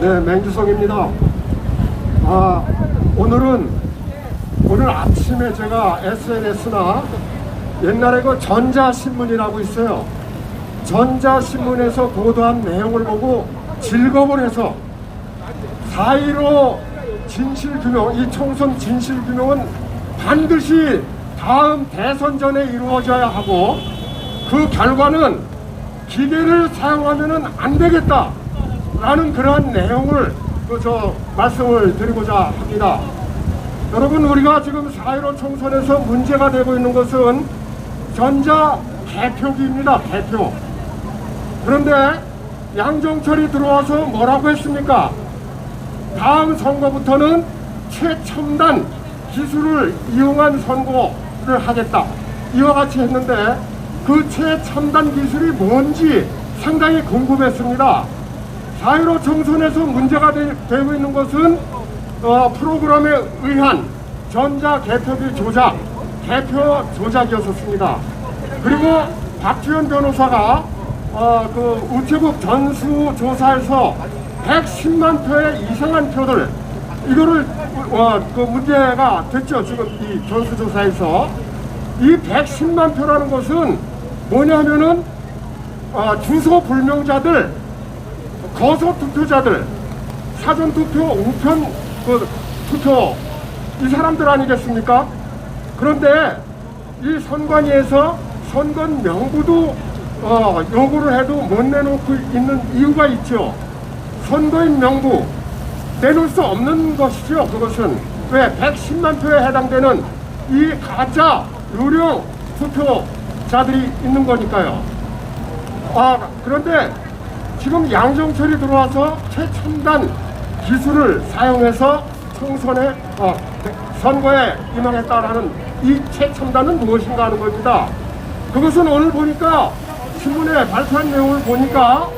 네, 맹주성입니다. 아, 오늘은 오늘 아침에 제가 SNS나 옛날에 그 전자신문이라고 있어요. 전자신문에서 보도한 내용을 보고 즐거움을 해서 4.15 진실규명, 이 총선 진실규명은 반드시 다음 대선 전에 이루어져야 하고 그 결과는 기계를 사용하면 안 되겠다. 라는 그러한 내용을 그저 말씀을 드리고자 합니다. 여러분 우리가 지금 4.15 총선에서 문제가 되고 있는 것은 전자 개표기입니다. 개표. 그런데 양정철이 들어와서 뭐라고 했습니까? 다음 선거부터는 최첨단 기술을 이용한 선거를 하겠다. 이와 같이 했는데 그 최첨단 기술이 뭔지 상당히 궁금했습니다. 4.15 총선에서 문제가 되, 고 있는 것은 어, 프로그램에 의한 전자 개표기 조작, 개표 조작이었습니다. 그리고 박주현 변호사가 어, 그 우체국 전수조사에서 110만 표의 이상한 표들 이거를 어, 그 문제가 됐죠. 지금 이 전수조사에서 이 110만 표라는 것은 뭐냐면은 어, 주소 불명자들 거소 투표자들 사전 투표 우편 그 투표 이 사람들 아니겠습니까? 그런데 이 선관위에서 선건 명부도 어, 요구를 해도 못 내놓고 있는 이유가 있죠. 선거인 명부 내놓을 수 없는 것이죠. 그것은 왜 110만 표에 해당되는 이 가짜 유료 투표자들이 있는 거니까요. 아 그런데 지금 양정철이 들어와서 최첨단 기술을 사용해서 총선에 어, 선거에 임하겠다라는 이 최첨단은 무엇인가 하는 겁니다. 그것은 오늘 보니까 신문에 발표한 내용을 보니까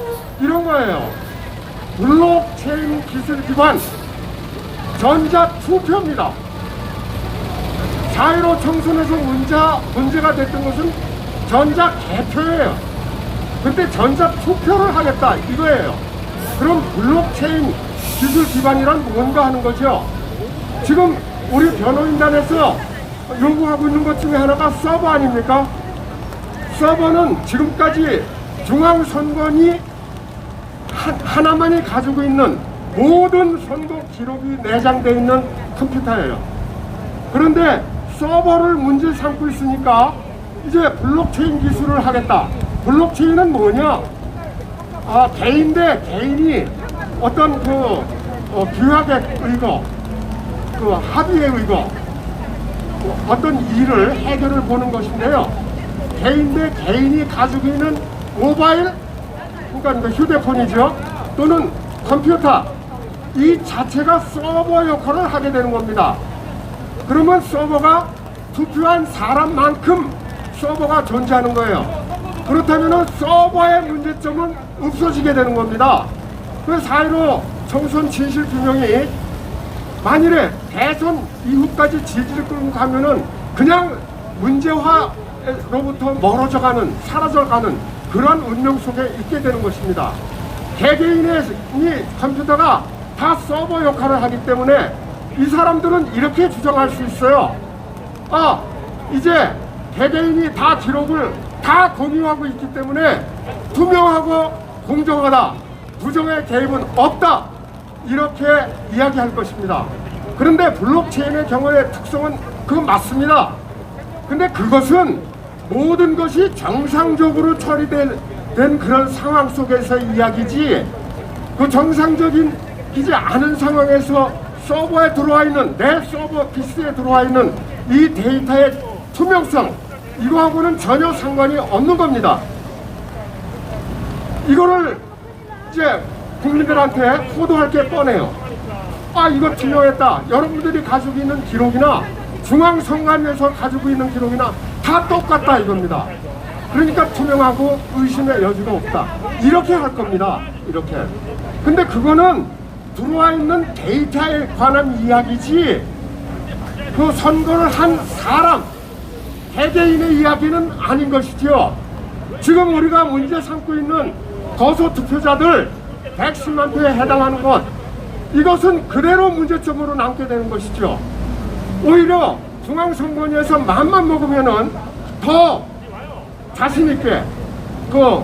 이런 거예요. 블록체인 기술 기반 전자 투표입니다. 4.15 총선에서 문제, 문제가 됐던 것은 전자 개표예요. 근데 전자 투표를 하겠다 이거예요. 그럼 블록체인 기술 기반이란 뭔가 하는 거죠. 지금 우리 변호인단에서 요구하고 있는 것 중에 하나가 서버 아닙니까? 서버는 지금까지 중앙선관위 하- 하나만이 가지고 있는 모든 선거 기록이 내장되어 있는 컴퓨터예요. 그런데 서버를 문제 삼고 있으니까 이제 블록체인 기술을 하겠다. 블록체인은 뭐냐? 아, 개인 대 개인이 어떤 그 어, 규약에 의거, 그 합의에 의거, 그 어떤 일을 해결을 보는 것인데요. 개인 대 개인이 가지고 있는 모바일, 그러니까 휴대폰이죠. 또는 컴퓨터, 이 자체가 서버 역할을 하게 되는 겁니다. 그러면 서버가 투표한 사람만큼 서버가 존재하는 거예요. 그렇다면 서버의 문제점은 없어지게 되는 겁니다. 그 사이로 총선 진실 규명이 만일에 대선 이후까지 지지를 끌고 가면은 그냥 문제화로부터 멀어져가는 사라져가는 그런 운명 속에 있게 되는 것입니다. 개개인의 이 컴퓨터가 다 서버 역할을 하기 때문에 이 사람들은 이렇게 주장할 수 있어요. 아, 이제 개개인이 다 기록을 다 공유하고 있기 때문에 투명하고 공정하다. 부정의 개입은 없다. 이렇게 이야기할 것입니다. 그런데 블록체인의 경우의 특성은 그건 맞습니다. 근데 그것은 모든 것이 정상적으로 처리된 된 그런 상황 속에서 이야기지 그 정상적인 이지 않은 상황에서 서버에 들어와 있는 내 서버 PC에 들어와 있는 이 데이터의 투명성 이거하고는 전혀 상관이 없는 겁니다. 이거를 이제 국민들한테 호도할 게 뻔해요. 아 이거 투명했다. 여러분들이 가지고 있는 기록이나 중앙선관위에서 가지고 있는 기록이나 다 똑같다 이겁니다. 그러니까 투명하고 의심의 여지가 없다. 이렇게 할 겁니다. 이렇게. 근데 그거는 들어와 있는 데이터에 관한 이야기지 그 선거를 한 사람 개개인의 이야기는 아닌 것이지요. 지금 우리가 문제 삼고 있는 거소 투표자들 110만 표에 해당하는 것 이것은 그대로 문제점으로 남게 되는 것이죠. 오히려 중앙선관위에서 마음만 먹으면은 더 자신 있게 그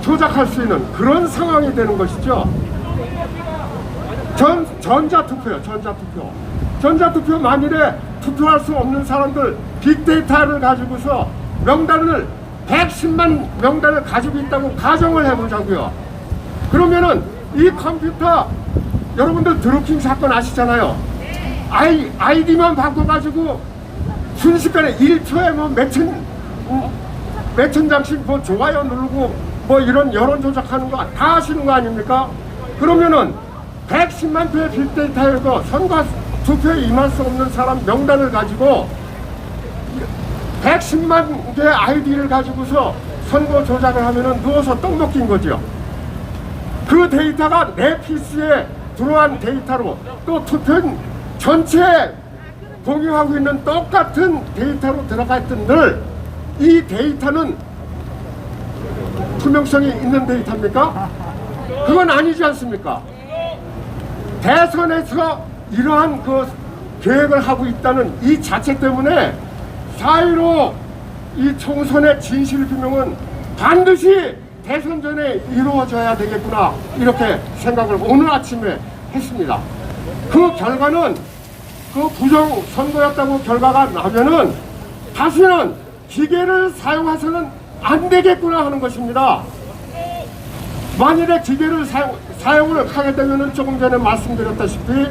조작할 수 있는 그런 상황이 되는 것이죠. 전 전자투표요, 전자투표. 전자투표 만일에 투표할 수 없는 사람들 빅데이터를 가지고서 명단을 110만 명단을 가지고 있다고 가정을 해보자고요. 그러면은 이 컴퓨터 여러분들 드루킹 사건 아시잖아요. 아이 아이디만 바꿔가지고 순식간에 1초에 뭐 몇천 음, 몇천 장씩 뭐 좋아요 누르고 뭐 이런 여론 조작하는 거 다 하시는 거 아닙니까? 그러면은 110만 표의 빅데이터에서 선거 투표에 임할 수 없는 사람 명단을 가지고 110만 개의 아이디를 가지고서 선거 조작을 하면은 누워서 떡 먹긴 거죠. 그 데이터가 내 PC에 들어온 데이터로 또 투표인 전체에 공유하고 있는 똑같은 데이터로 들어가 있던 늘 이 데이터는 투명성이 있는 데이터입니까? 그건 아니지 않습니까? 대선에서 이러한 그 계획을 하고 있다는 이 자체 때문에 4.15이 총선의 진실 규명은 반드시 대선 전에 이루어져야 되겠구나 이렇게 생각을 오늘 아침에 했습니다. 그 결과는 그 부정 선거였다고 결과가 나면은 다시는 기계를 사용해서는 안 되겠구나 하는 것입니다. 만일에 기계를 사용, 사용을 하게 되면은 조금 전에 말씀드렸다시피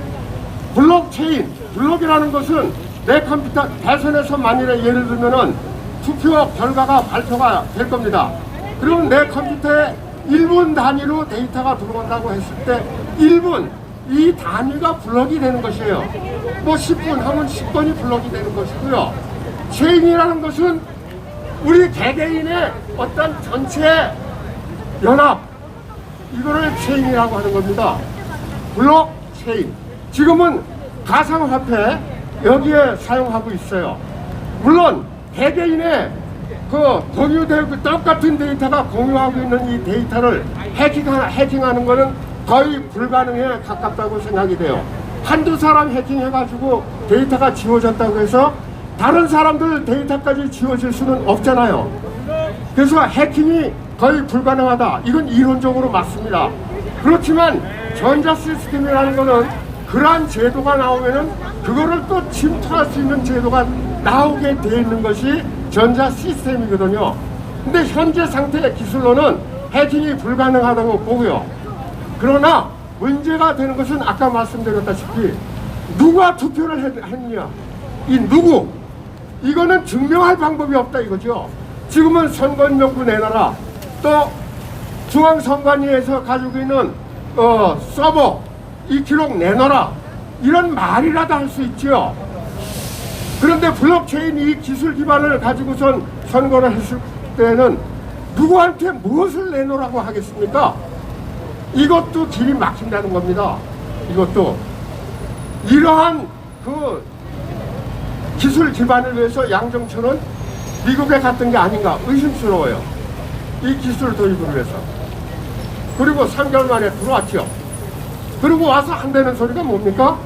블록체인, 블록이라는 것은 내 컴퓨터 대선에서 만일에 예를 들면은 투표 결과가 발표가 될 겁니다. 그러면 내 컴퓨터에 1분 단위로 데이터가 들어온다고 했을 때 1분 이 단위가 블럭이 되는 것이에요. 뭐 10분 하면 10번이 블럭이 되는 것이고요. 체인이라는 것은 우리 개개인의 어떤 전체 연합 이거를 체인이라고 하는 겁니다. 블록 체인. 지금은 가상화폐 여기에 사용하고 있어요. 물론 개개인의 그 공유되고 똑같은 데이터가 공유하고 있는 이 데이터를 해킹하, 해킹하는 것은 거의 불가능에 가깝다고 생각이 돼요. 한두 사람 해킹해가지고 데이터가 지워졌다고 해서 다른 사람들 데이터까지 지워질 수는 없잖아요. 그래서 해킹이 거의 불가능하다. 이건 이론적으로 맞습니다. 그렇지만 전자 시스템이라는 것은 그러한 제도가 나오면은 그거를 또 침투할 수 있는 제도가 나오게 돼 있는 것이 전자 시스템이거든요. 근데 현재 상태의 기술로는 해킹이 불가능하다고 보고요. 그러나 문제가 되는 것은 아까 말씀드렸다시피 누가 투표를 했- 했느냐 이 누구 이거는 증명할 방법이 없다 이거죠. 지금은 선거인명부 내놔라. 또 중앙선관위에서 가지고 있는 어, 서버 이 기록 내놔라. 이런 말이라도 할 수 있죠. 그런데 블록체인 이 기술 기반을 가지고선 선거를 했을 때는 누구한테 무엇을 내놓으라고 하겠습니까? 이것도 길이 막힌다는 겁니다. 이것도 이러한 그 기술 기반을 위해서 양정철은 미국에 갔던 게 아닌가 의심스러워요. 이 기술 도입을 위해서. 그리고 3개월 만에 들어왔죠. 그리고 와서 한다는 소리가 뭡니까?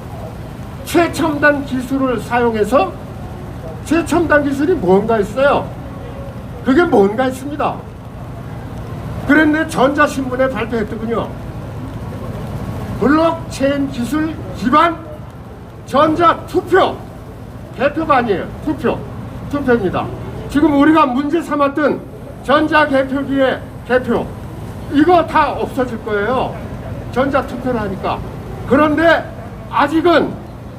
최첨단 기술을 사용해서 최첨단 기술이 뭔가 있어요. 그게 뭔가 있습니다. 그랬네 전자신문에 발표했더군요. 블록체인 기술 기반 전자 투표 개표가 아니에요. 투표. 투표입니다. 지금 우리가 문제 삼았던 전자 개표기의 개표. 이거 다 없어질 거예요. 전자 투표를 하니까. 그런데 아직은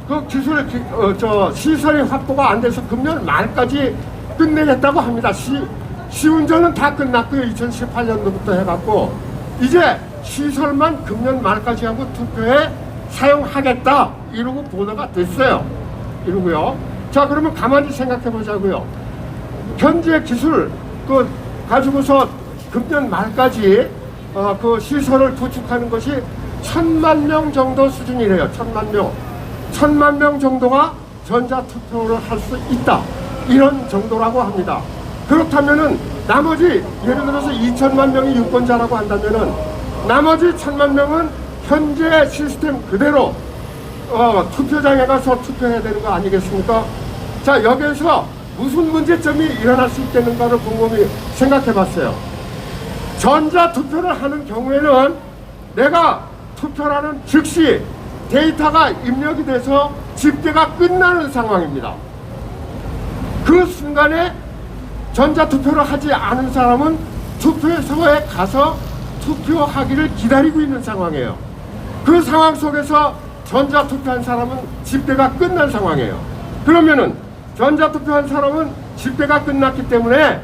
그 기술, 기, 어, 저, 시설이 확보가 안 돼서 금년 말까지 끝내겠다고 합니다. 시, 시운전은 다 끝났고요. 2018년도부터 해갖고. 이제 시설만 금년 말까지 하고 투표에 사용하겠다. 이러고 보도가 됐어요. 이러고요. 자, 그러면 가만히 생각해 보자고요. 현재 기술 그 가지고서 금년 말까지 어, 그 시설을 구축하는 것이 천만 명 정도 수준이래요. 천만 명. 천만 명 정도가 전자 투표를 할 수 있다. 이런 정도라고 합니다. 그렇다면은 나머지 예를 들어서 2천만 명이 유권자라고 한다면은 나머지 천만 명은 현재 시스템 그대로 어, 투표장에 가서 투표해야 되는 거 아니겠습니까? 자 여기에서 무슨 문제점이 일어날 수 있겠는가를 곰곰이 생각해 봤어요. 전자 투표를 하는 경우에는 내가 투표라는 즉시 데이터가 입력이 돼서 집계가 끝나는 상황입니다. 그 순간에 전자 투표를 하지 않은 사람은 투표소에 가서 투표하기를 기다리고 있는 상황이에요. 그 상황 속에서 전자 투표한 사람은 집계가 끝난 상황이에요. 그러면은 전자 투표한 사람은 집계가 끝났기 때문에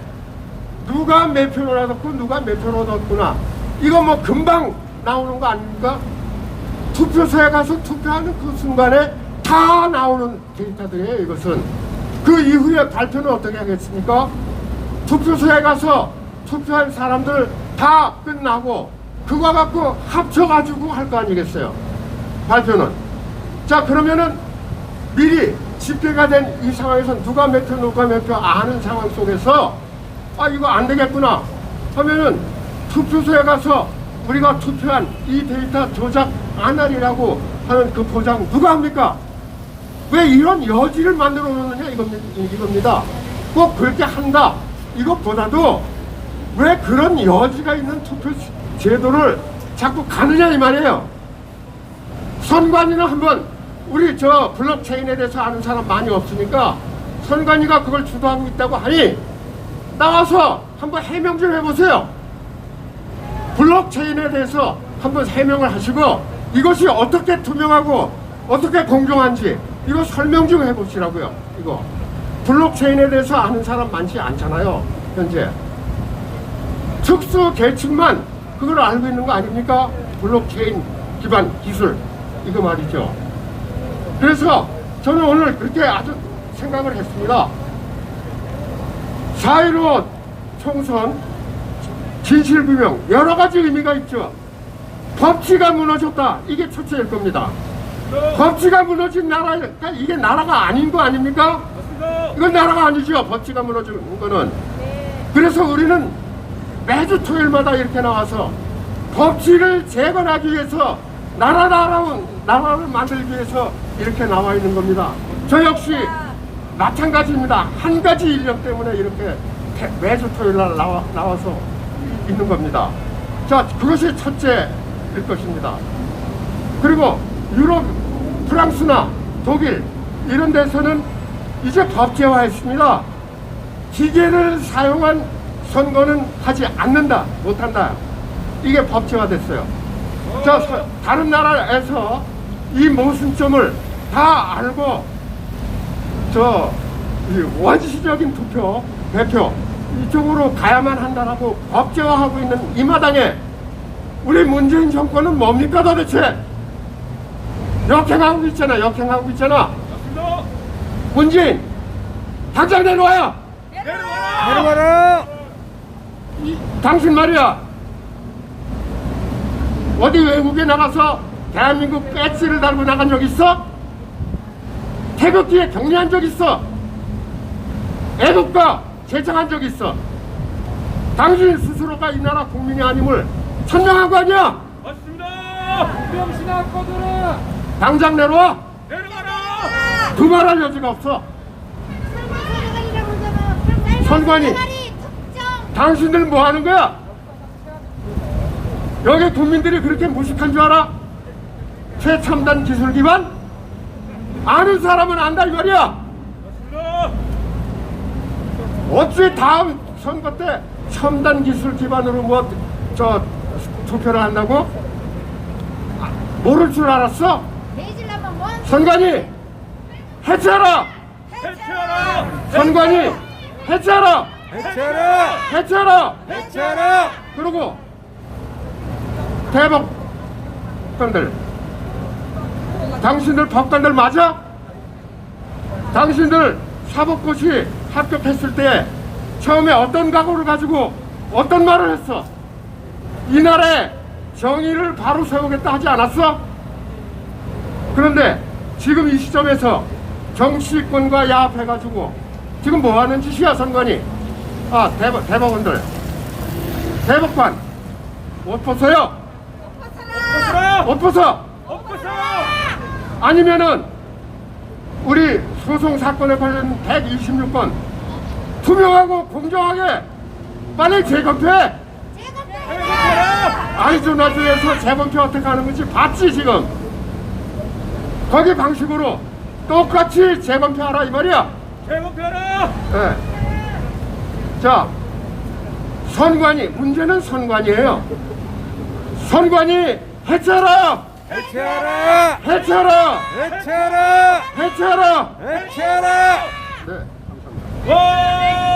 누가 몇 표를 얻었고 누가 몇 표를 얻었구나 이거 뭐 금방 나오는 거 아닙니까? 투표소에 가서 투표하는 그 순간에 다 나오는 데이터들이에요 이것은 그 이후에 발표는 어떻게 하겠습니까? 투표소에 가서 투표한 사람들 다 끝나고 그거 갖고 합쳐가지고 할 거 아니겠어요 발표는 자 그러면은 미리 집계가 된 이 상황에서 누가 몇 표 누가 몇 표 아는 상황 속에서 아 이거 안 되겠구나 하면은 투표소에 가서 우리가 투표한 이 데이터 조작 안 하리라고 하는 그 보장 누가 합니까? 왜 이런 여지를 만들어 놓느냐 이겁니다. 이겁니다. 꼭 그렇게 한다 이것보다도 왜 그런 여지가 있는 투표 제도를 자꾸 가느냐 이 말이에요. 선관위는 한번 우리 저 블록체인에 대해서 아는 사람 많이 없으니까 선관위가 그걸 주도하고 있다고 하니 나와서 한번 해명 좀 해보세요. 블록체인에 대해서 한번 해명을 하시고 이것이 어떻게 투명하고 어떻게 공정한지 이거 설명 좀 해보시라고요. 이거 블록체인에 대해서 아는 사람 많지 않잖아요. 현재 특수 계층만 그걸 알고 있는 거 아닙니까? 블록체인 기반 기술 이거 말이죠. 그래서 저는 오늘 그렇게 아주 생각을 했습니다. 4.15 총선 진실규명 여러 가지 의미가 있죠. 법치가 무너졌다. 이게 첫째일 겁니다. 법치가 무너진 나라, 그러니까 이게 나라가 아닌 거 아닙니까? 이건 나라가 아니죠. 법치가 무너진 거는. 그래서 우리는 매주 토요일마다 이렇게 나와서 법치를 재건하기 위해서 나라 나라 나라를 만들기 위해서 이렇게 나와 있는 겁니다. 저 역시 마찬가지입니다. 한 가지 일념 때문에 이렇게 태- 매주 토요일 날 나와, 나와서 있는 겁니다. 자, 그것이 첫째일 것입니다. 그리고 유럽, 프랑스나 독일 이런 데서는 이제 법제화했습니다. 기계를 사용한 선거는 하지 않는다, 못한다. 이게 법제화됐어요. 자, 서- 다른 나라에서 이 모순점을 다 알고 저이 원시적인 투표 대표 이쪽으로 가야만 한다라고 법제화하고 있는 이 마당에 우리 문재인 정권은 뭡니까 도대체? 역행하고 있잖아 역행하고 있잖아. 문재인 당장 내놓아요! 내려와라! 이- 당신 말이야. 어디 외국에 나가서 대한민국 배지를 달고 나간 적 있어? 태극기에 격려한 적 있어? 애국가 제청한 적 있어? 당신 스스로가 이 나라 국민이 아님을 천명한 거 아니야? 맞습니다! 병신아 꺼져라! 당장 내려와 내려와라! 두말할 여지가 없어 선관위. 당신들 뭐 하는 거야? 여기 국민들이 그렇게 무식한 줄 알아? 최첨단 기술 기반? 아는 사람은 안다 이 말이야. 맞습니다! 어찌 다음 선거 때 첨단 기술 기반으로 뭐 저 투표를 한다고? 아, 모를 줄 알았어? 선관위 해체하라! 해체하라! 선관위 해체하라! 해체하라! 해체하라! 해체하라! 그리고 대법관들 당신들 법관들 맞아? 당신들 사법고시 합격했을 때 처음에 어떤 각오를 가지고 어떤 말을 했어? 이 나라에 정의를 바로 세우겠다 하지 않았어? 그런데 지금 이 시점에서 정치권과 야합해가지고 지금 뭐 하는 짓이야 선관위? 아 대법, 대법원들 대법관 옷 벗어요 엎어서 엎어서 아니면은 우리 소송 사건에 관련 126건 투명하고 공정하게 빨리 재검토해. 재검표라 아리조나주에서 재검토 어떻게 하는 건지 봤지 지금. 거기 방식으로 똑같이 재검토하라 이 말이야. 재검표라 예. 자, 선관위 문제는 선관위예요. 선관위 해체하라, 해체하라! 해체하라, 해체하라! 해체하라. 해체하라! 네, 감사합니다. 와